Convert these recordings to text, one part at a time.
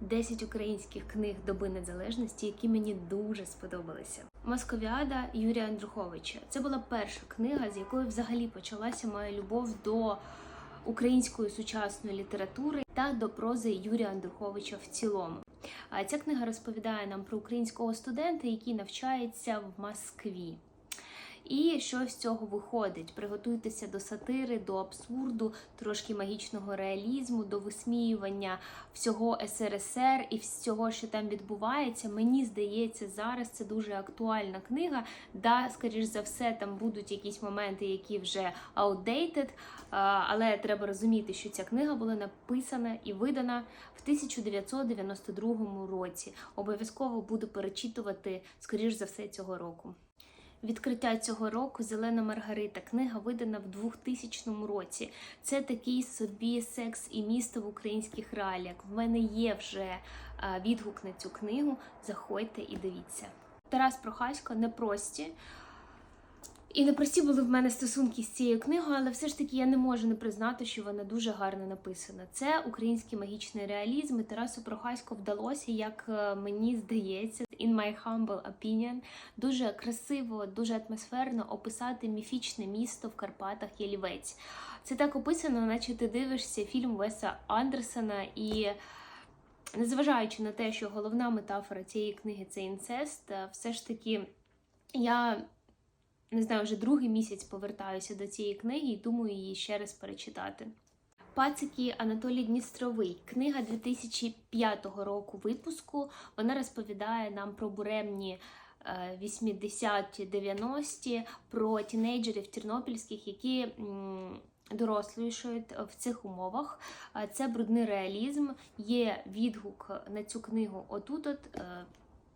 10 українських книг доби незалежності, які мені дуже сподобалися. Московіада Юрія Андруховича. Це була перша книга, з якої взагалі почалася моя любов до української сучасної літератури та до прози Юрія Андруховича в цілому. А Ця книга розповідає нам про українського студента, який навчається в Москві. І що з цього виходить? Приготуйтеся до сатири, до абсурду, трошки магічного реалізму, до висміювання всього СРСР і всього, що там відбувається. Мені здається, зараз це дуже актуальна книга. Да, скоріш за все, там будуть якісь моменти, які вже outdated, але треба розуміти, що ця книга була написана і видана в 1992 році. Обов'язково буду перечитувати, скоріш за все, цього року. Відкриття цього року Зелена Маргарита. Книга видана в 2000 році. Це такий собі секс і місто в українських реаліях. В мене є вже відгук на цю книгу. Заходьте і дивіться. Тарас Прохасько непрості. І непрості були в мене стосунки з цією книгою, але все ж таки я не можу не признати, що вона дуже гарно написана. Це український магічний реалізм. і Тарасу Прохасько вдалося, як е, мені здається, in my humble opinion, дуже красиво, дуже атмосферно описати міфічне місто в Карпатах Ялівець. Це так описано, наче ти дивишся фільм Веса Андерсона і. Незважаючи на те, що головна метафора цієї книги це інцест, е, все ж таки я не знаю, вже другий місяць повертаюся до цієї книги і думаю її ще раз перечитати. Пацики Анатолій Дністровий, книга 2005 року випуску. Вона розповідає нам про буремні е, 80-90-ті, про тінейджерів тернопільських, які дорослішують в цих умовах. Е, Це брудний реалізм. Є відгук на цю книгу. Отут, от е,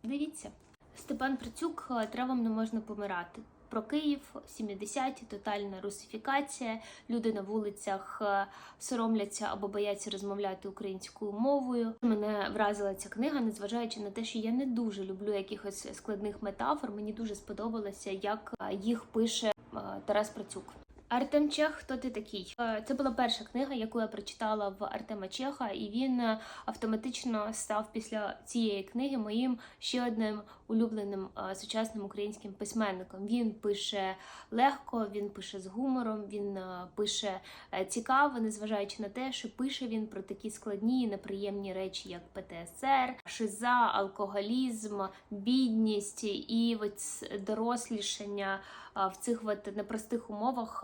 дивіться. Степан Прицюк е, травам не можна помирати. Про Київ, 70-ті, тотальна русифікація. Люди на вулицях е, соромляться або бояться розмовляти українською мовою. Мене вразила ця книга, незважаючи на те, що я не дуже люблю якихось складних метафор. Мені дуже сподобалося, як е, їх пише е, Тарас Працюк. Артем Чех, хто ти такий? Е, Це була перша книга, яку я прочитала в Артема Чеха, і він е, автоматично став після цієї книги моїм ще одним улюбленим е, сучасним українським письменником. Він пише легко, він пише з гумором, він пише цікаво, незважаючи на те, що пише він про такі складні і неприємні речі, як ПТСР, шиза, алкоголізм, бідність і ось дорослішання в цих от непростих умовах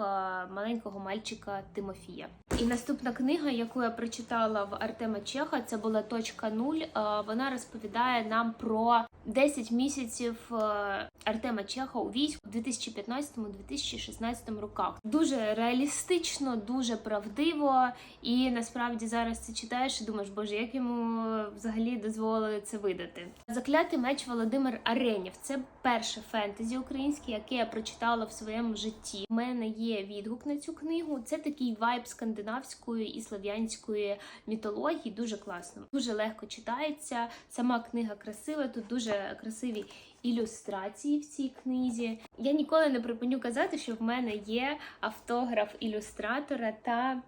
маленького мальчика Тимофія. І наступна книга, яку я прочитала в Артема Чеха, це була точка нуль. Вона розповідає нам про 10 місяців е, Артема Чеха у війську у 2015-2016 роках. Дуже реалістично, дуже правдиво. І насправді зараз це читаєш і думаєш, боже, як йому взагалі дозволили це видати. Заклятий меч Володимир Аренів. Це перше фентезі українське, яке я прочитала в своєму житті. У мене є відгук на цю книгу. Це такий вайб скандинавської і слов'янської мітології. Дуже класно, дуже легко читається. Сама книга красива. Тут дуже красиві ілюстрації в цій книзі. Я ніколи не припиню казати, що в мене є автограф ілюстратора та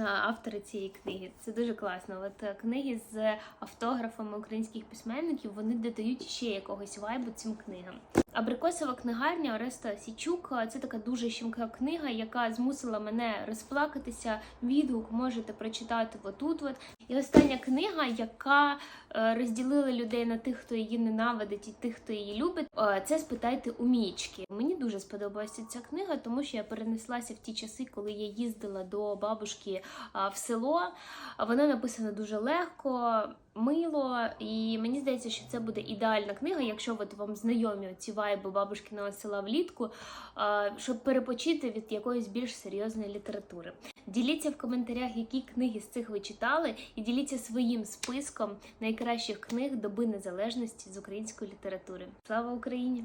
автори цієї книги. Це дуже класно. От е, книги з автографами українських письменників вони додають ще якогось вайбу цим книгам. Абрикосова книгарня Ореста Січук це така дуже щемка книга, яка змусила мене розплакатися. Відгук можете прочитати отут. От. І остання книга, яка е, розділила людей на тих, хто її ненавидить, і тих, хто її любить. е, Це спитайте у Мічки. Мені дуже сподобалася ця книга, тому що я перенеслася в ті часи, коли я їздила до бабушки в село. Вона написана дуже легко, мило, і мені здається, що це буде ідеальна книга, якщо от вам знайомі ці вайби бабушкиного села влітку, щоб перепочити від якоїсь більш серйозної літератури. Діліться в коментарях, які книги з цих ви читали, і діліться своїм списком найкращих книг доби незалежності з української літератури. Слава Україні!